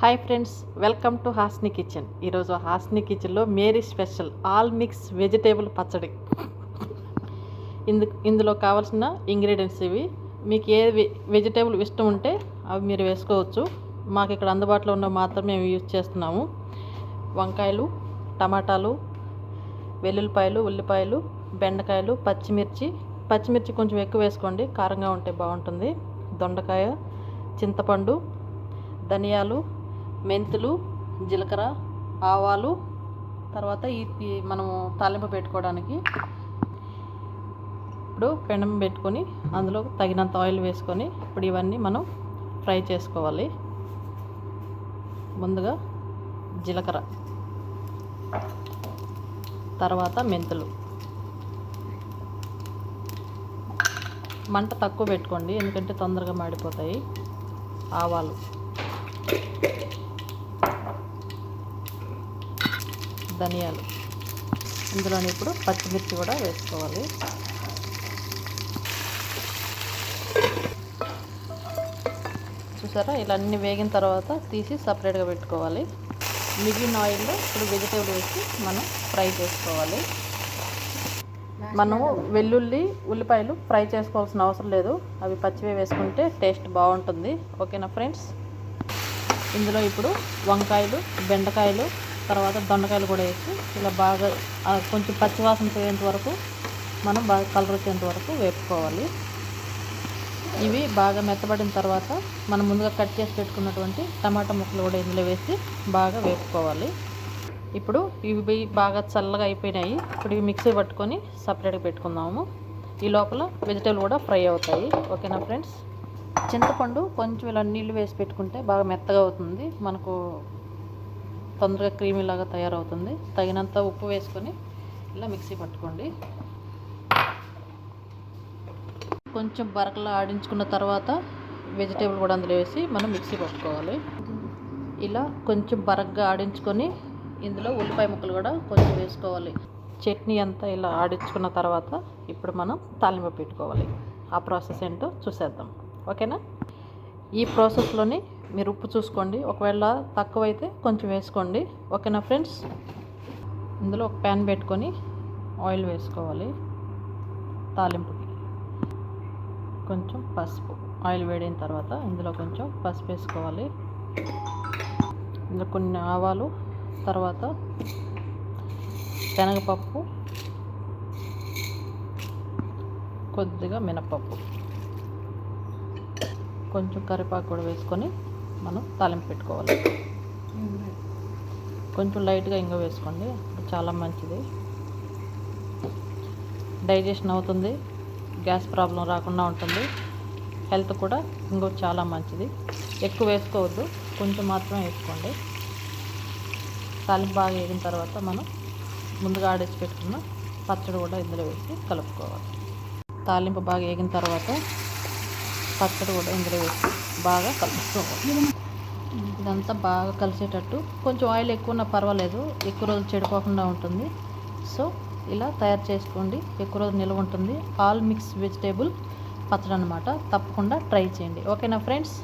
Hi friends welcome to Hasni kitchen ఈరోజు హాస్ని కిచెన్లో మేరీ స్పెషల్ ఆల్ మిక్స్ వెజిటేబుల్ పచ్చడి. ఇందు ఇందులో కావాల్సిన ఇంగ్రీడియంట్స్ ఇవి. మీకు ఏ వెజిటేబుల్ ఇష్టం ఉంటే అవి మీరు వేసుకోవచ్చు. మాకు ఇక్కడ అందుబాటులో ఉన్న మాత్రమే మేము యూజ్ చేస్తున్నాము. వంకాయలు టమాటాలు వెల్లుల్లిపాయలు ఉల్లిపాయలు బెండకాయలు పచ్చిమిర్చి. పచ్చిమిర్చి కొంచెం ఎక్కువ వేసుకోండి కారంగా ఉంటే బాగుంటుంది. దొండకాయ చింతపండు ధనియాలు మెంతులు జీలకర్ర ఆవాలు తర్వాత ఈ మనము తాలింపు పెట్టుకోవడానికి ఇప్పుడు పెనం పెట్టుకొని అందులో తగినంత ఆయిల్ వేసుకొని ఇప్పుడు ఇవన్నీ మనం ఫ్రై చేసుకోవాలి. ముందుగా జీలకర్ర తర్వాత మెంతులు. మంట తక్కువ పెట్టుకోండి ఎందుకంటే తొందరగా మాడిపోతాయి. ఆవాలు. ధనియాలు. ఇందులోని ఇప్పుడు పచ్చిమిర్చి కూడా వేసుకోవాలి. చూసారా? ఇలా అన్ని వేగిన తర్వాత తీసి సపరేట్గా పెట్టుకోవాలి. మిగిలిన ఆయిల్లో ఇప్పుడు వెజిటేబుల్ వేసి మనం ఫ్రై చేసుకోవాలి. మనము వెల్లుల్లి ఉల్లిపాయలు ఫ్రై చేసుకోవాల్సిన అవసరం లేదు. అవి పచ్చివే వేసుకుంటే టేస్ట్ బాగుంటుంది. ఓకేనా ఫ్రెండ్స్? ఇందులో ఇప్పుడు వంకాయలు బెండకాయలు తర్వాత దొండకాయలు కూడా వేసి ఇలా బాగా కొంచెం పచ్చివాసన పోయేంత వరకు మనం బాగా కలర్ వచ్చేంత వరకు వేపుకోవాలి. ఇవి బాగా మెత్తబడిన తర్వాత మనం ముందుగా కట్ చేసి పెట్టుకున్నటువంటి టమాటా ముక్కలు కూడా ఇందులో వేసి బాగా వేపుకోవాలి. ఇప్పుడు ఇవి బాగా చల్లగా అయిపోయినాయి. ఇప్పుడు ఇవి మిక్సీ పట్టుకొని సపరేట్గా పెట్టుకుందాము. ఈ లోపల వెజిటేబుల్ కూడా ఫ్రై అవుతాయి. ఓకేనా ఫ్రెండ్స్? చింతపండు కొంచెం ఇలా నీళ్ళు వేసి పెట్టుకుంటే బాగా మెత్తగా అవుతుంది. మనకు తొందరగా క్రీమీ లాగా తయారవుతుంది. తగినంత ఉప్పు వేసుకొని ఇలా మిక్సీ పట్టుకోండి. కొంచెం బరకలా ఆడించుకున్న తర్వాత వెజిటేబుల్ కూడా అందులో వేసి మనం మిక్సీ పట్టుకోవాలి. ఇలా కొంచెం బరగ్గా ఆడించుకొని ఇందులో ఉల్లిపాయ ముక్కలు కూడా కొంచెం వేసుకోవాలి. చట్నీ అంతా ఇలా ఆడించుకున్న తర్వాత ఇప్పుడు మనం తాలింపు పెట్టుకోవాలి. ఆ ప్రాసెస్ ఏంటో చూసేద్దాం. ఓకేనా? ఈ ప్రాసెస్లోని మీరు ఉప్పు చూసుకోండి. ఒకవేళ తక్కువైతే కొంచెం వేసుకోండి. ఓకేనా ఫ్రెండ్స్? ఇందులో ఒక ప్యాన్ పెట్టుకొని ఆయిల్ వేసుకోవాలి. తాలింపుకి కొంచెం పసుపు. ఆయిల్ వేడిన తర్వాత ఇందులో కొంచెం పసుపు వేసుకోవాలి. ఇందులో కొన్ని ఆవాలు తర్వాత శనగపప్పు కొద్దిగా మినపప్పు. కొంచెం కరివేపాకు కూడా వేసుకొని మనం తాలింపు పెట్టుకోవాలి. కొంచెం లైట్గా ఇంగ వేసుకోండి. చాలా మంచిది. డైజెషన్ అవుతుంది. గ్యాస్ ప్రాబ్లం రాకుండా ఉంటుంది. హెల్త్ కూడా ఇంకో చాలా మంచిది. ఎక్కువ వేసుకోవద్దు. కొంచెం మాత్రమే వేసుకోండి. తాలింపు బాగా వేగిన తర్వాత మనం ముందుగా ఆడేసి పెట్టుకున్న పచ్చడి కూడా ఇందులో వేసి కలుపుకోవాలి. తాలింపు బాగా వేగిన తర్వాత పచ్చడి కూడా ఇందులో వేసి బాగా కలుపుకోవాలి ఇదంతా బాగా కలిసేటట్టు. కొంచెం ఆయిల్ ఎక్కువ ఉన్నా పర్వాలేదు. ఎక్కువ రోజులు చెడిపోకుండా ఉంటుంది. సో ఇలా తయారు చేసుకోండి. ఎక్కువ రోజులు నిల్వ ఉంటుంది. ఆల్ మిక్స్ వెజిటేబుల్ పచ్చడి అనమాట తప్పకుండా ట్రై చేయండి. ఓకేనా ఫ్రెండ్స్?